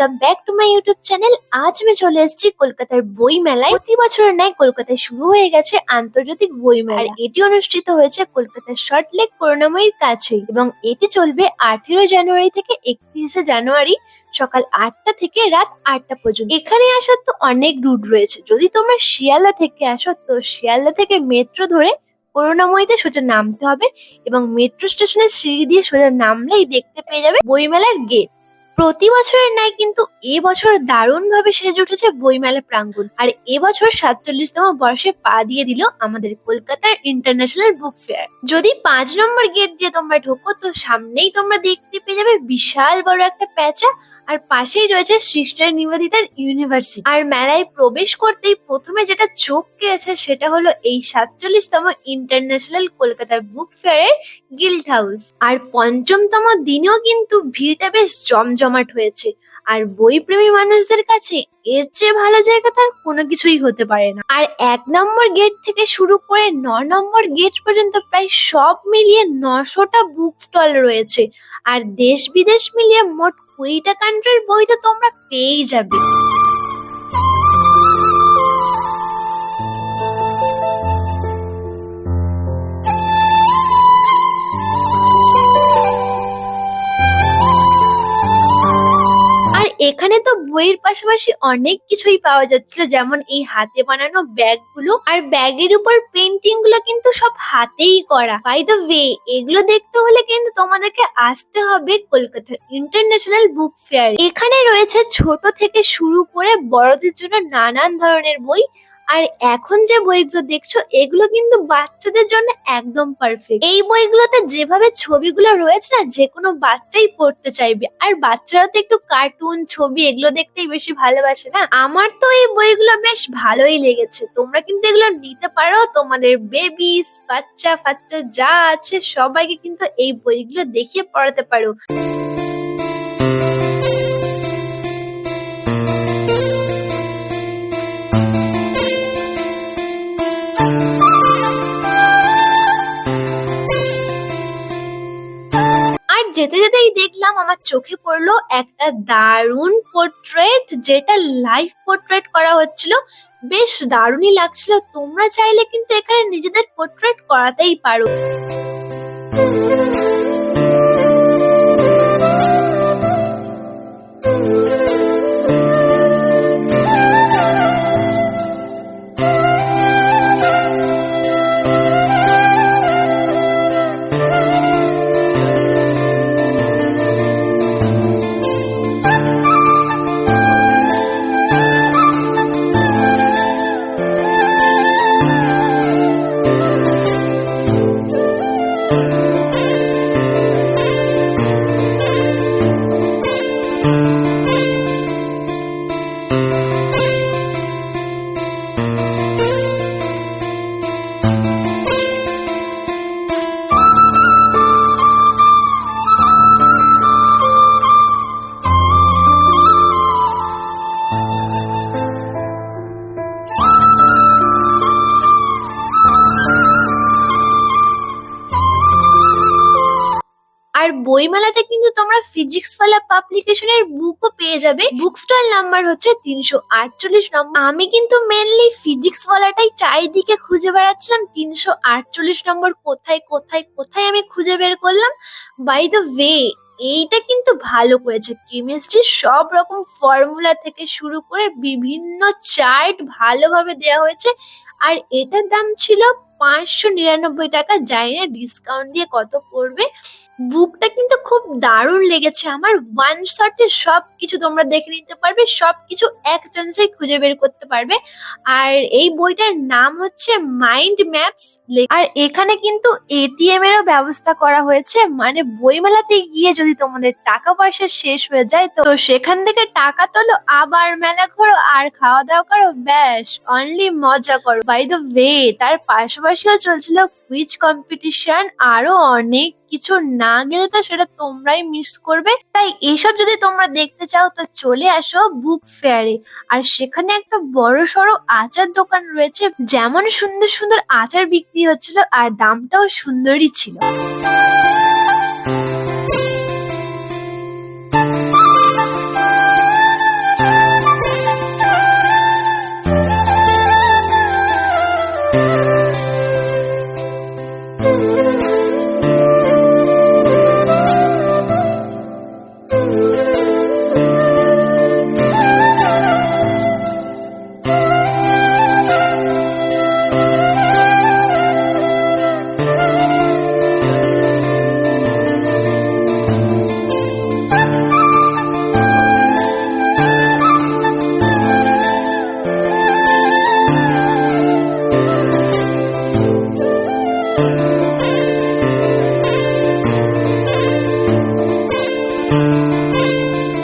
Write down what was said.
Welcome back to my YouTube channel আজ আমি চলে এসেছি কলকাতার বই মেলায় প্রতি বছরের ন্যায় কলকাতায় শুরু হয়ে গেছে আন্তর্জাতিক বই মেলা আর এটি অনুষ্ঠিত হয়েছে কলকাতার শর্ট লেক করুণাময়ীর কাছেই এবং এটি চলবে আঠেরো জানুয়ারি থেকে একত্রিশে জানুয়ারি সকাল আটটা থেকে রাত আটটা পর্যন্ত। এখানে আসার তো অনেক রুট রয়েছে। যদি তোমরা শিয়ালদা থেকে আসো, তো শিয়ালদা থেকে মেট্রো ধরে করুণাময়ীতে সোজা নামতে হবে এবং মেট্রো স্টেশনের সিঁড়ি দিয়ে সোজা নামলেই দেখতে পেয়ে যাবে বইমেলার গেট প্রতি বছরের ন্যায় কিন্তু এবছর দারুণ ভাবে সেজে উঠেছে বইমেলা প্রাঙ্গণ। আর এবছর সাতচল্লিশতম বর্ষে পা দিয়ে দিল আমাদের কলকাতার ইন্টারন্যাশনাল বুক ফেয়ার যদি পাঁচ নম্বর গেট দিয়ে তোমরা ঢোকো, তো সামনেই তোমরা দেখতে পেয়ে যাবে বিশাল বড় একটা প্যাঁচা আর পাশেই রয়েছে সিস্টার নিবেদিতার ইউনিভার্সিটি। আর মেলায় প্রবেশ করতেই প্রথমে যেটা চোখ কেড়েছে সেটা হলো এই সাতচল্লিশতম ইন্টারন্যাশনাল কলকাতা বুক ফেয়ারের গিল্ড হাউস। আর পঞ্চমতম দিনেও কিন্তু ভিড়টা বেশ জমজমাট হয়েছে। আর বইপ্রেমী মানুষদের কাছে এর চেয়ে ভালো জায়গা তার কোনো কিছুই হতে পারে না। আর এক নম্বর গেট থেকে শুরু করে ন নম্বর গেট পর্যন্ত প্রায় সব মিলিয়ে নশোটা বুক স্টল রয়েছে। আর দেশ বিদেশ মিলিয়ে মোট কুড়িটা কান্ট্রির বই তো তোমরা পেয়েই যাবে। বইয়ের পাশাপাশি অনেক কিছুই পাওয়া যাচ্ছিল, যেমন এই হাতে বানানো ব্যাগগুলো আর ব্যাগের উপর পেন্টিংগুলো কিন্তু সব হাতেই করা। বাই দ্য ওয়ে এগুলো দেখতে হলে কিন্তু তোমাদেরকে আসতে হবে কলকাতার ইন্টারন্যাশনাল বুক ফেয়ার এখানে রয়েছে ছোট থেকে শুরু করে বড়দের জন্য নানান ধরনের বই আর এখন যে বইগুলো দেখছ, এগুলো কিন্তু বাচ্চাদের জন্য একদম পারফেক্ট এই বইগুলোতে যেভাবে ছবিগুলো রয়েছে না, যে কোনো বাচ্চাই পড়তে চাইবে। আর বাচ্চারা তো একটু কার্টুন ছবি এগুলো দেখতেই বেশি ভালোবাসে না? আমার তো এই বইগুলো বেশ ভালোই লেগেছে। তোমরা কিন্তু এগুলো নিতে পারো। তোমাদের বেবিস বাচ্চা ফাচ্চা যা আছে, সবাইকে কিন্তু এই বইগুলো দেখিয়ে পড়াতে পারো। যেতে যেতেই দেখলাম আমার চোখে পড়ল একটা দারুণ পোর্ট্রেট যেটা লাইভ পোর্ট্রেট করা হচ্ছিল। বেশ দারুণই লাগছিল। তোমরা চাইলে কিন্তু এখানে নিজেদের পোর্ট্রেট করাতেই পারো। বইমেলাতে কিন্তু তোমরা ফিজিক্স ওয়ালা পাবলিকেশনের বুকও পেয়ে যাবে। বুক স্টল নাম্বার হচ্ছে তিনশো আটচল্লিশ নম্বর। আমি কিন্তু মেনলি ফিজিক্স ওয়ালাটাই চারিদিকে খুঁজে বেড়াচ্ছিলাম। তিনশো আটচল্লিশ নম্বর কোথায় কোথায় কোথায় আমি খুঁজে বের করলাম? বাই দ্য ওয়ে এইটা কিন্তু ভালো করেছে। কেমিস্ট্রির সব রকম ফর্মুলা থেকে শুরু করে বিভিন্ন চার্ট ভালোভাবে দেওয়া হয়েছে। আর এটার দাম ছিল পাঁচশো নিরানব্বই টাকা জানি না ডিসকাউন্ট দিয়ে কত পড়বে? বুকটা কিন্তু খুব দারুণ লেগেছে আমার। ওয়ান শটে সব কিছু তোমরা দেখে নিতে পারবে সব কিছু এক চান্সে খুঁজে বের করতে পারবে। আর এই বইটার নাম হচ্ছে মাইন্ড ম্যাপস আর এখানে কিন্তু এটিএম এরও ব্যবস্থা করা হয়েছে। মানে বইমেলাতে গিয়ে যদি তোমাদের টাকা পয়সা শেষ হয়ে যায়, তো সেখান থেকে টাকা তোলো, আবার মেলা ঘোরো, আর খাওয়া দাওয়া করো, ব্যাস অনলি মজা করো। বাই দ্য ওয়ে তার পাশাপাশিও চলছিল কুইজ কম্পিটিশন আরও অনেক কিছু না গেলে তো সেটা তোমরাই মিস করবে। তাই এসব যদি তোমরা দেখতে চাও তো চলে আসো বুক ফেয়ারে আর সেখানে একটা বড় সড়ো আচার দোকান রয়েছে, যেমন সুন্দর সুন্দর আচার বিক্রি হচ্ছিল আর দামটাও সুন্দরই ছিল।